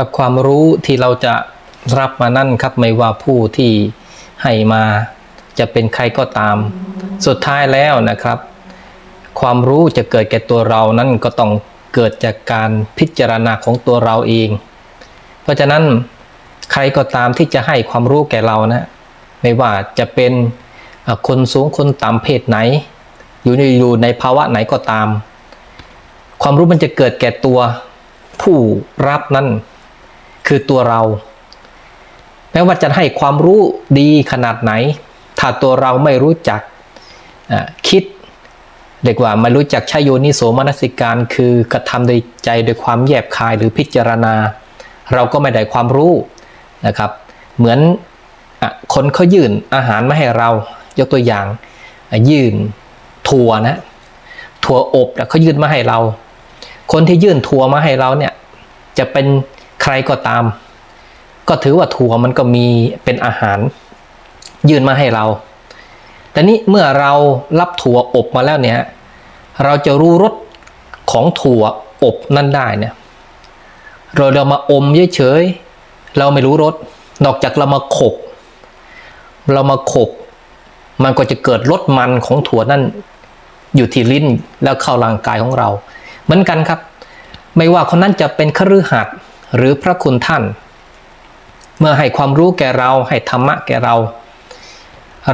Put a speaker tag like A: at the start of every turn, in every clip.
A: ครับความรู้ที่เราจะรับมานั่นครับไม่ว่าผู้ที่ให้มาจะเป็นใครก็ตาม สุดท้ายแล้วนะครับ ความรู้จะเกิดแก่ตัวเรานั่นก็ต้องเกิดจากการพิจารณาของตัวเราเอง เพราะฉะนั้นใครก็ตามที่จะให้ความรู้แก่เรานะ ไม่ว่าจะเป็นคนสูงคนต่ำเพศไหน อยู่ในอยู่ในภาวะไหนก็ตาม ความรู้มันจะเกิดแก่ตัวผู้รับนั่น คือตัวเราแม้ว่าจะให้ความรู้ดีขนาดไหน ถ้าตัวเราไม่รู้จักคิดเรียกว่าไม่รู้จักใช้โยนิโสมนสิการ คือกระทำโดยใจโดยความแยบคายหรือพิจารณา เราก็ไม่ได้ความรู้นะครับ เหมือนอคนเขายื่นอาหารมาให้เรายกตัวอย่างยื่นถั่วนะถั่วอบเขายื่นมาให้เรา คนที่ยื่นถั่วมาให้เราเนี่ยจะเป็น รก็ตาม ก็ถือว่าถั่วมันก็มีเป็นอาหาร ยื่นมาให้เรา แต่นี้เมื่อเรารับถั่วอบมาแล้วเนี่ย เราจะรู้รสของถั่วอบนั่นได้เนี่ยเราเรามาอมเฉยๆเราไม่รู้รสนอกจากเรามาขบ เรามาขบ มันก็จะเกิดรสมันของถั่วนั่นอยู่ที่ลิ้นแล้วเข้าร่างกายของเรา เหมือนกันครับ ไม่ว่าคนนั้นจะเป็นคฤหัสถ์ หรือพระคุณท่าน เมื่อให้ความรู้แก่เราให้ธรรมะแก่เรา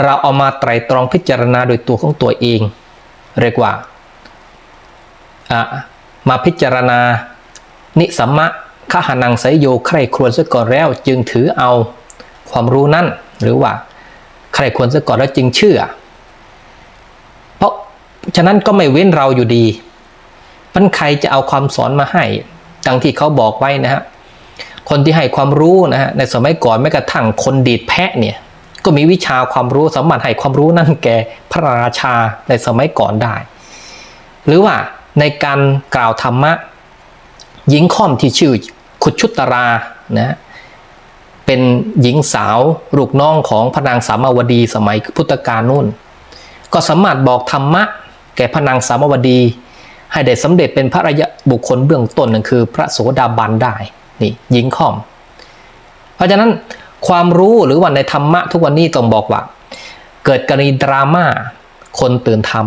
A: เราเอามาไตรตรองพิจารณาโดยตัวของตัวเอง เรียกว่าอะมาพิจารณา นิสัมมะขหานังไสยโยใครครวญซะก่อนแล้วจึงถือเอาความรู้นั่นหรือว่าใครควรซะก่อนแล้วจึงเชื่อ เพราะฉะนั้นก็ไม่เว้นเราอยู่ดีมันใครจะเอาความสอนมาให้ ดังที่เขาบอกไว้นะฮะคนที่ให้ความรู้นะฮะในสมัยก่อนแม้กระทั่งคนดีดแพะเนี่ยก็มีวิชาความรู้สามารถให้ความรู้นั่นแก่พระราชาในสมัยก่อนได้ หรือว่าในการกล่าวธรรมะหญิงค่อมที่ชื่อขุดชุตรานะเป็นหญิงสาวลูกน้องของพระนางสามาวดีสมัยพุทธกาลนู่น ก็สามารถบอกธรรมะแก่พระนางสามาวดี ให้ได้สำเร็จเป็นพระริยบุคคลเบื้องต้นนั่นคือ พระโสดาบันได้นี่หญิงค่อม เพราะฉะนั้นความรู้หรือว่าในธรรมะทุกวันนี้ต้องบอกว่า เกิดกรณีดราม่าคนตื่นธรรม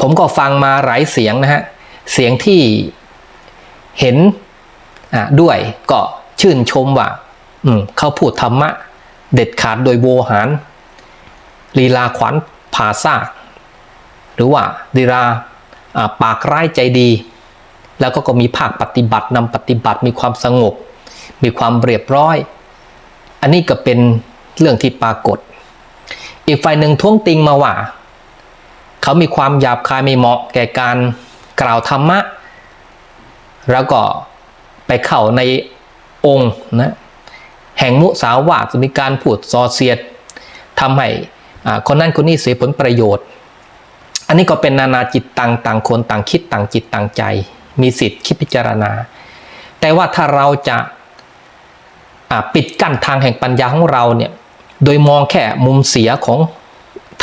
A: ผมก็ฟังมาหลายเสียงนะฮะ เสียงที่เห็นด้วยก็ชื่นชมว่าอืมเขาพูดธรรมะ เด็ดขาดโดยโวหารลีลาขวัญผ่าซาก หรือว่าลีลา ปากร้ายใจดี แล้วก็ก็มีภาคปฏิบัตินำปฏิบัติมีความสงบ มีความเรียบร้อย อันนี้ก็เป็นเรื่องที่ปรากฏ อีกฝ่ายหนึ่งท้วงติงมาว่า เขามีความหยาบคายไม่เหมาะแก่การกล่าวธรรมะ แล้วก็ไปเข้าในองค์นะแห่งมุสาวาทมีการพูดซอเสียดทำให้คนนั้นคนนี้เสียผลประโยชน์ อันนี้ก็เป็นนานาจิตต่างต่างคนต่างคิดต่างจิตต่างใจ มีสิทธิ์คิดพิจารณา แต่ว่าถ้าเราจะปิดกั้นทางแห่งปัญญาของเราเนี่ยโดยมองแค่มุมเสียของ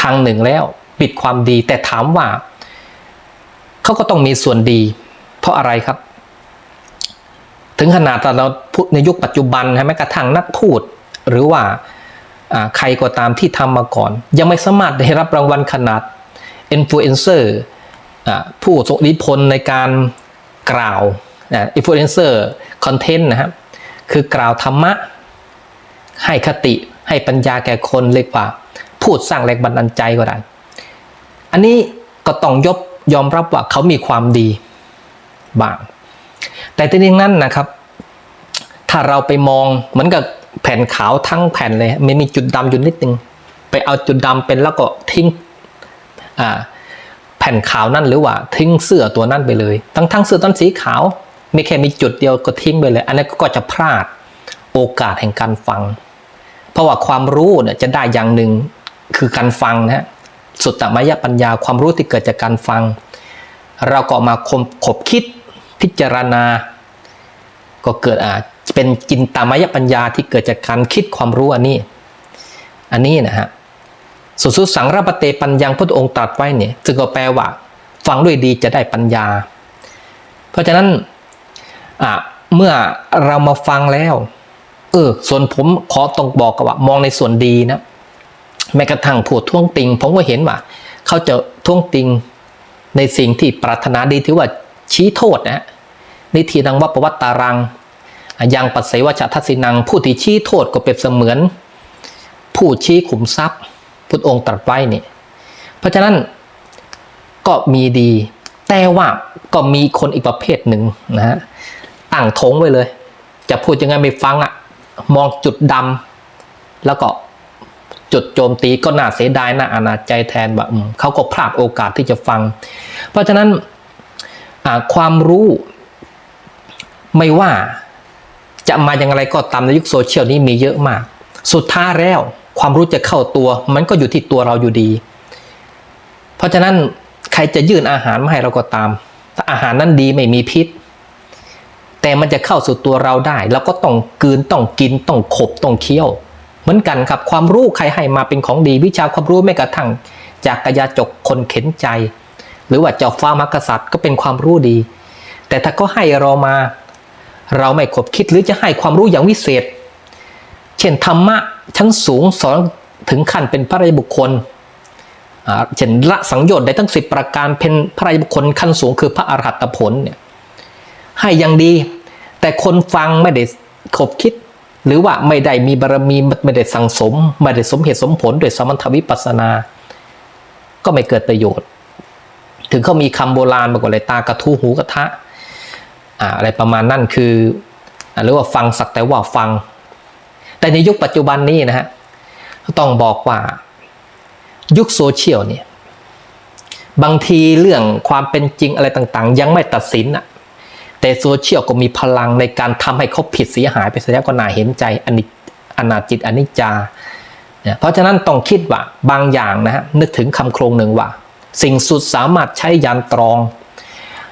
A: ทางหนึ่งแล้ว ปิดความดีแต่ถามว่าเขาก็ต้องมีส่วนดี เพราะอะไรครับ ถึงขนาดตอนเราพูดในยุคปัจจุบันนะแม้กระทั่งนักพูด หรือว่าใครก็ตามที่ทำมาก่อน ยังไม่สามารถได้รับรางวัลขนาด อินฟลูเอนเซอร์ผู้ทรงอิทธิพลในการกล่าวอินฟลูเอนเซอร์คอนเทนต์นะครับคือกล่าวธรรมะ ให้คติให้ปัญญาแก่คนเรียกว่า พูดสร้างแรงบันดาลใจก็ได้ อันนี้ก็ต้องยบยอมรับว่าเขามีความดีบาง แต่ทีนี้นั่นนะครับ ถ้าเราไปมองเหมือนกับแผ่นขาวทั้งแผ่นเลยมันมีจุดดำอยู่นิดนึง ไปเอาจุดดำเป็นแล้วก็ทิ้ง อ่าแผ่นขาวนั่นหรือว่าทิ้งเสื้อตัวนั่นไปเลย ทั้งทั้งเสื้อต้นสีขาว มีแค่มีจุดเดียวก็ทิ้งไปเลย อันนั้นก็จะพลาดโอกาสแห่งการฟัง เพราะว่าความรู้เนี่ยจะได้อย่างหนึ่งคือการฟังนะฮะสุตตมยปัญญาความรู้ที่เกิดจากการฟัง เราก็มาคมขบคิดพิจารณา ก็เกิดอ่าเป็นจินตามยปัญญาที่เกิดจากการคิดความรู้อันนี้ อันนี้นะฮะ สุสุสังรปเตปัญญังพระองค์ตรัสไว้เนี่ยจึงก็แปลว่า ฟังด้วยดีจะได้ปัญญา เพราะฉะนั้นเมื่อเรามาฟังแล้วเออส่วนผมขอต้องบอกกับว่า มองในส่วนดีนะแม้กระทั่งผู้ท้วงติง ผมก็เห็นว่า เขาจะท้วงติงในสิ่งที่ปรารถนาดีถือว่าชี้โทษนะฮะนิทีนังวัปวัตตารังยังปัสเสวชทัสสินัง ผู้ที่ชี้โทษก็เป็นเสมือน ผู้ชี้ขุมทรัพย์ พุทธองค์ตรัสไว้เนี่ยเพราะฉะนั้นก็มีดี แต่ว่าก็มีคนอีกประเภทหนึ่งนะฮะตั้งธงไว้เลย จะพูดยังไงไม่ฟังอะ่ะมองจุดดำแล้วก็จุดโจมตีก็น่าเสียดายน่าอนาจใจแทนว่าเขาก็พลาดโอกาสที่จะฟัง เพราะฉะนั้นความรู้ไม่ว่าจะมาอย่างไรก็ตามในยุคโซเชียลนี้มีเยอะมาก สุดท้ายแล้ว ความรู้จะเข้าตัว มันก็อยู่ที่ตัวเราอยู่ดี เพราะฉะนั้นใครจะยื่นอาหารมาให้เราก็ตามถ้าอาหารนั้นดีไม่มีพิษ แต่มันจะเข้าสู่ตัวเราได้เราก็ต้องกืนต้องกินต้องขบต้องเคี้ยว เหมือนกันครับความรู้ใครให้มาเป็นของดี วิชาความรู้แม้กระทั่ง จากกระยาจกคนเข็นใจ หรือว่าเจ้าฟ้ามหากษัตริย์ก็เป็นความรู้ดี แต่ถ้าก็ให้เรามา เราไม่ขบคิดหรือจะให้ความรู้อย่างวิเศษ เช่นธรรมะ ชั้นสูงสอนถึงขั้นเป็นพระราชบุคคลอ่าเช่นละสังโยชน์ได้ตั้งสิบประการเป็นพระราชบุคคลขั้นสูงคือพระอรหัตผลเนี่ยให้อย่างดี แต่คนฟังไม่ได้ขบคิด หรือว่าไม่ได้มีบารมีไม่ได้สั่งสม ไม่ได้สมเหตุสมผลด้วยสมถวิปัสนา ก็ไม่เกิดประโยชน์ ถึงเขามีคำโบราณบอกว่าอะไรตากระทู้หูกระทะอะไรประมาณนั่นคือหรือว่าฟังสักแต่ว่าฟัง แต่ในยุคปัจจุบันนี้นะฮะต้องบอกว่ายุคโซเชียลเนี่ยบางทีเรื่องความเป็นจริงอะไรต่างๆ ยังไม่ตัดสินอะแต่โซเชียลก็มีพลังในการทำให้เขาผิดเสียหายไปเสียก็น่าเห็นใจอนิอนาจิตอนิจจาเพราะฉะนั้นต้องคิดว่าบางอย่างนะฮะนึกถึงคำโครงหนึ่งว่า สิ่งสุดสามารถใช้ยันตรอง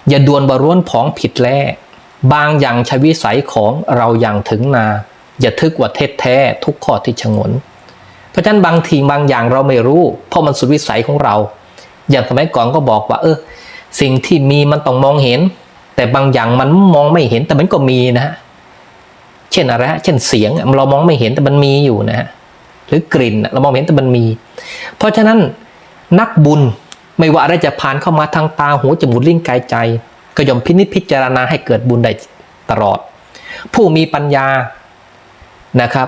A: อย่าดวนบร้วนผองผิดแล้บางอย่างใช้วิสัยของเราอย่างถึงนา อย่าทึกว่าเท็จแท้ทุกข้อที่ชงน เพราะฉะนั้นบางทีบางอย่างเราไม่รู้ เพราะมันสุดวิสัยของเรา อย่างสมัยก่อนก็บอกว่า เออ สิ่งที่มีมันต้องมองเห็น แต่บางอย่างมันมองไม่เห็นแต่มันก็มีนะฮะเช่นอะไรฮะเช่นเสียงเรามองไม่เห็นแต่มันมีอยู่นะฮะหรือกลิ่นเรามองเห็นแต่มันมี เพราะฉะนั้นนักบุญไม่ว่าอะไรจะผ่านเข้ามาทางตาหูจมูกลิ้นกายใจ ก็ย่อมพินิจพิจารณาให้เกิดบุญได้ตลอด ผู้มีปัญญา นะครับ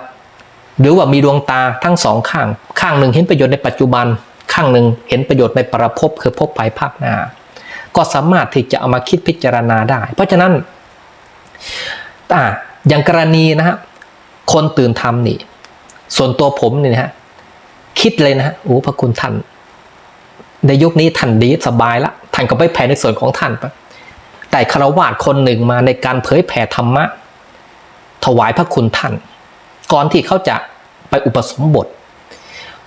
A: หรือว่ามีดวงตาทั้งสองข้าง ข้างหนึ่งเห็นประโยชน์ในปัจจุบัน ข้างหนึ่งเห็นประโยชน์ในประภพคือภพภายภาคหน้า ก็สามารถที่จะเอามาคิดพิจารณาได้ เพราะฉะนั้นอ่าอย่างกรณีนะฮะคนตื่นทำนี่ ส่วนตัวผมนี่นะฮะคิดเลยนะฮะโอ้พระคุณท่านในยุคนี้ท่านดีสบายละท่านก็ไปแผ่ในส่วนของท่านไปแต่คารวาสคนหนึ่งมาในการเผยแผ่ธรรมะ ถวายพระคุณท่าน ก่อนที่เขาจะไปอุปสมบท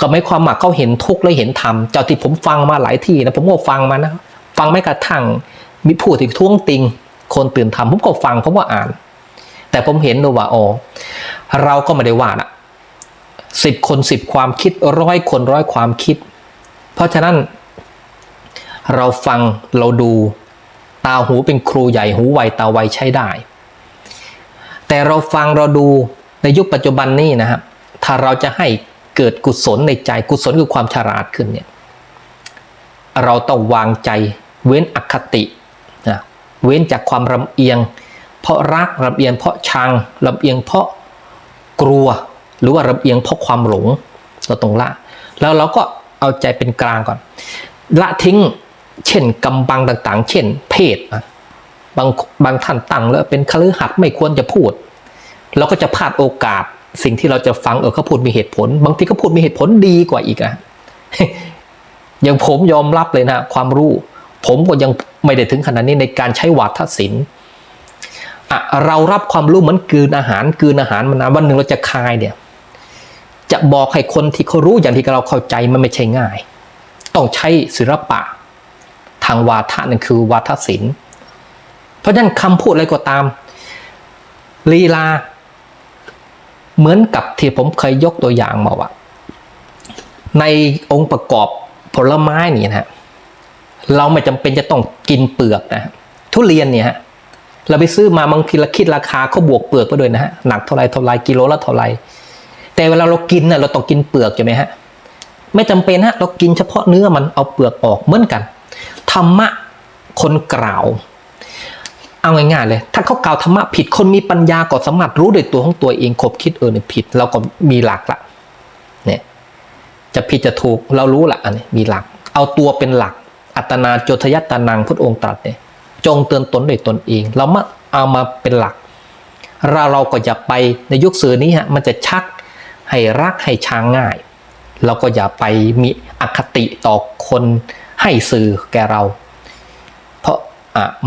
A: ก็ไม่ความหมายเขาเห็นทุกข์และเห็นธรรมเจ้าที่ผมฟังมาหลายที่นะผมก็ฟังมานะฟังไม่กระทั่งมีผู้ที่ท้วงติง คนตื่นธรรมผมก็ฟังผมก็อ่าน แต่ผมเห็นเลยว่าอ๋อเราก็ไม่ได้ว่านะสิบคนสิบความคิดร้อยคนร้อยความคิด เพราะฉะนั้น เราฟังเราดูตาหูเป็นครูใหญ่หูไวตาไวใช้ได้ แต่เราฟังเราดู ในยุคปัจจุบันนี้นะครับ ถ้าเราจะให้เกิดกุศลในใจกุศลคือความฉลาดขึ้นเนี่ยเราต้องวางใจเว้นอคตินะเว้นจากความลำเอียง เพราะรักลำเอียงเพราะชังลำเอียงเพราะกลัว หรือว่าลำเอียงเพราะความหลงเราตรงละ แล้วเราก็เอาใจเป็นกลางก่อน ละทิ้งเช่นกำบังต่างๆ เช่น เพศนะบางบางท่านตั้งแล้วเป็นคฤหัสถ์ไม่ควรจะพูด เราก็จะพลาดโอกาสสิ่งที่เราจะฟังเออเขาพูดมีเหตุผล บางทีเขาพูดมีเหตุผลดีกว่าอีกอะอย่างผมยอมรับเลยนะ ความรู้ ผมก็ยังไม่ได้ถึงขนาดนี้ในการใช้วาทศิลป์อะเรารับความรู้เหมือนกืนอาหารกืนอาหารมานานวันหนึ่งเราจะคายเนี่ย จะบอกให้คนที่เขารู้อย่างที่เราเข้าใจมันไม่ใช่ง่าย ต้องใช้ศิลปะ ทางวาทะนั่นคือวาทศิลป์เพราะฉะนั้นคำพูดอะไรก็ตามลีลา เหมือนกับที่ผมเคยยกตัวอย่างมาว่าในองค์ประกอบผลไม้นี่นะฮะเราไม่จำเป็นจะต้องกินเปลือกนะทุเรียนเนี่ยฮะเราไปซื้อมาบางทีเราคิดราคาเขาบวกเปลือกไปด้วยนะฮะหนักเท่าไรเท่าไรกิโลละเท่าไรแต่เวลาเรากินน่ะเราต้องกินเปลือกใช่ไหมฮะไม่จำเป็นฮะเรากินเฉพาะเนื้อมันเอาเปลือกออกเหมือนกันธรรมะคนกล่าว เอาง่ายๆเลย ถ้าเขากล่าวธรรมะผิดคนมีปัญญาก็สามารถรู้ด้วยตัวของตัวเองคบคิดเออเนี่ยผิด เราก็มีหลักละเนี่ยจะผิดจะถูกเรารู้ละอันนี้มีหลัก เอาตัวเป็นหลัก อัตนาโจทยัตตานังพุทธองค์ตรัสเนี่ยจงเตือนตนด้วยตนเอง เรามาเอามาเป็นหลัก เราเราก็อย่าไปในยุคสื่อนี้ฮะมันจะชักให้รักให้ช้างง่าย เราก็อย่าไปมีอคติต่อคนให้สื่อแก่เรา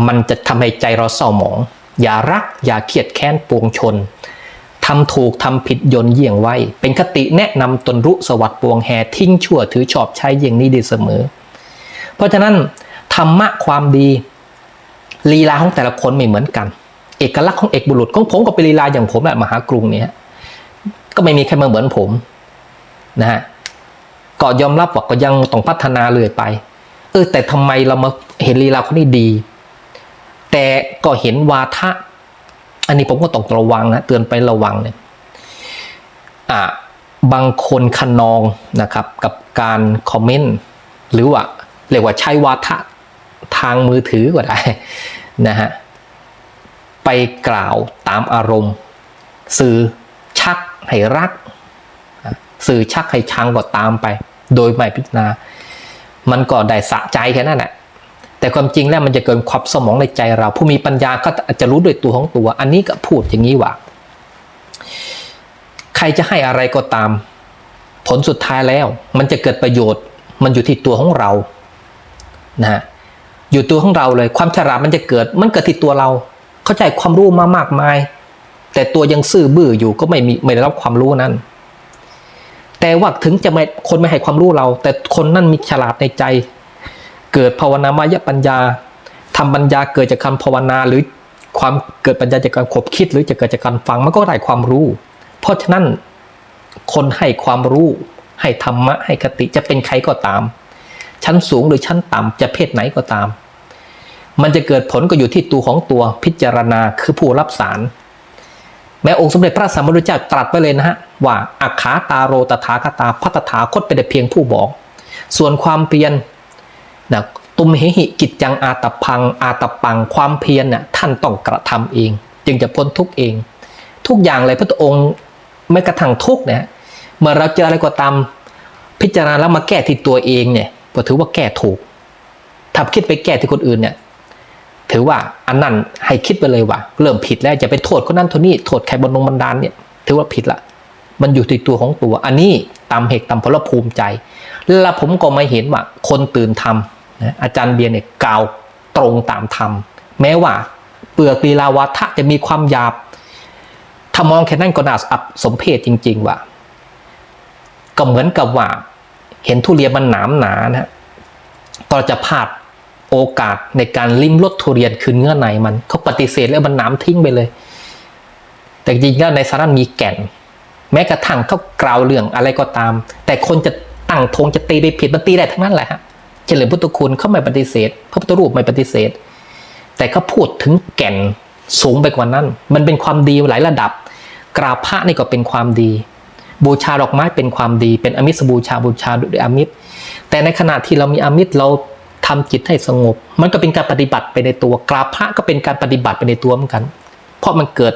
A: มันจะทำให้ใจเราเศร้าหมอง อย่ารัก อย่าเครียดแค้นปวงชนทำถูกทำผิดยนเยี่ยงไว้ เป็นคติแนะนำตนรู้สวัสดิ์ปวงแห่ทิ้งชั่วถือชอบใช้อย่างนี้ดีเสมอ เพราะฉะนั้นธรรมะความดีลีลาของแต่ละคนไม่เหมือนกัน เอกลักษณ์ของเอกบุรุษของผมก็เป็นลีลาอย่างผมแหละมหากรุงเนี่ยก็ไม่มีใครมาเหมือนผมนะฮะก็ยอมรับว่าก็ยังต้องพัฒนาเลยไป เออแต่ทำไมเรามาเห็นลีลาคนนี้ดี แต่ก็เห็นวาทะ อันนี้ผมก็ต้องระวังนะเตือนไประวังเนี่ยอ่าบางคนคันนองนะครับกับการคอมเมนต์หรือว่าเรียกว่าใช้วาทะทางมือถือก็ได้นะฮะไปกล่าวตามอารมณ์ สื่อชักให้รัก สื่อชักให้ชังก็ตามไป โดยไม่พิจารณา มันก็ได้สะใจแค่นั้นแหละ แต่ความจริงแล้วมันจะเกินความสมองในใจเรา ผู้มีปัญญาก็อาจจะรู้ด้วยตัวของตัว อันนี้ก็พูดอย่างนี้ว่า ใครจะให้อะไรก็ตาม ผลสุดท้ายแล้ว มันจะเกิดประโยชน์ มันอยู่ที่ตัวของเรานะฮะอยู่ตัวของเราเลย ความฉลาดมันจะเกิด มันเกิดที่ตัวเรา เข้าใจความรู้มามากมาย แต่ตัวยังซื่อบื้ออยู่ก็ไม่มีไม่ได้รับความรู้นั้น แต่ว่าถึงจะไม่คนไม่ให้ความรู้เรา แต่คนนั่นมีฉลาดในใจ เกิดภาวนามายปัญญาทำปัญญาเกิดจากคำภาวนาหรือความเกิดปัญญาจากการขบคิด หรือจะเกิดจากการฟังมันก็ได้ความรู้ เพราะฉะนั้นคนให้ความรู้ ให้ธรรมะให้คติจะเป็นใครก็ตาม ชั้นสูงหรือชั้นต่ำจะเพศไหนก็ตาม มันจะเกิดผลก็อยู่ที่ตัวของตัวพิจารณาคือผู้รับสาร แม้องค์สมเด็จพระสัมมาสัมพุทธเจ้าตรัสไปเลยนะฮะว่าอัคขาตาโรตถาคตาพัตถาคตเป็นแต่เพียงผู้บอก ส่วนความเพียร นะตุมเหหิกิจจังอาตพัง อาตปังความเพียรน่ะท่านต้องกระทำเอง จึงจะพ้นทุกเอง ทุกอย่างเลยพระองค์ไม่กระทั่งทุกเนี่ยเมื่อเราเจออะไรก็ตามพิจารณาแล้วมาแก้ที่ตัวเองเนี่ยก็ถือว่าแก้ถูกถ้าคิดไปแก้ที่คนอื่นเนี่ยถือว่าอันนั้นให้คิดไปเลยว่า เริ่มผิดแล้วจะไปโทษคนนั้นคนนี้โทษใครบนลงบันดาลเนี่ยถือว่าผิดละ มันอยู่ที่ตัวของตัว อันนี้ตามเหตุตามผลภูมิใจ แล้วผมก็มาเห็นว่าคนตื่นทำ นะอาจารย์เบียร์เนี่ยกล่าวตรงตามธรรม แม้ว่า เปลือกลีลาวาทะจะมีความหยาบถ้ามองแค่นั้นก็น่าอับสมเพชจริง ๆ ว่า ก็เหมือนกับว่า เห็นทุเรียนมันหนามหนานะก็จะพลาดโอกาสในการลิ้มรสทุเรียนคือเนื้อในมันเขาปฏิเสธแล้วมันหนามทิ้งไปเลย แต่จริงๆแล้วในสาระมีแก่น แม้กระทั่งเขากล่าวเรื่องอะไรก็ตาม แต่คนจะตั้งธงจะตีได้ผิดมันตีได้ทั้งนั้นแหละฮะ เฉลิมพุทธคุณเขาไม่ปฏิเสธ พระพุทธรูปไม่ปฏิเสธ แต่เขาพูดถึงแก่นสูงไปกว่านั้น มันเป็นความดีหลายระดับ กราบพระนี่ก็เป็นความดี บูชาดอกไม้เป็นความดี เป็นอมิสบูชาบูชาด้วยอมิตร แต่ในขณะที่เรามีอมิตรเราทำจิตให้สงบ มันก็เป็นการปฏิบัติไปในตัว กราบพระก็เป็นการปฏิบัติไปในตัวเหมือนกัน เพราะมันเกิด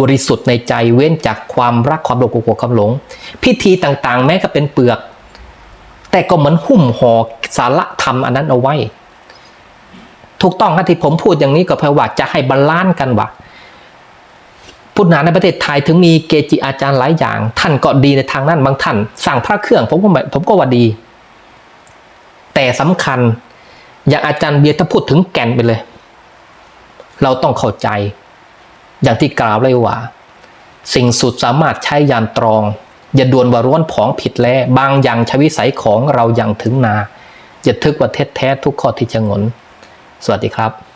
A: บริสุทธิ์ในใจเว้นจากความรักความโลภโกรธความหลง พิธีต่างๆ แม้ก็เป็นเปลือก แต่ก็เหมือนหุ้มห่อสาระธรรมอันนั้นเอาไว้ ถูกต้องครับที่ผมพูดอย่างนี้ก็เพราะว่าจะให้บาลานซ์กันว่าพุทธนาในประเทศไทยถึงมีเกจิอาจารย์หลายอย่าง ท่านก็ดีในทางนั้นบางท่าน สั่งพระเครื่องผมก็ผมก็ว่าดี แต่สำคัญอย่างอาจารย์เบียร์ถ้าพูดถึงแก่นไปเลย เราต้องเข้าใจ อย่างที่กล่าวเลยว่า สิ่งสุดสามารถใช้ยานตรอง อย่าด่วนว่าร้วนผองผิดแล้บางอย่างชวิสัยของเราอย่างถึงนาอย่าทึกว่าเท็จแท้ทุกข้อที่จะงน สวัสดีครับ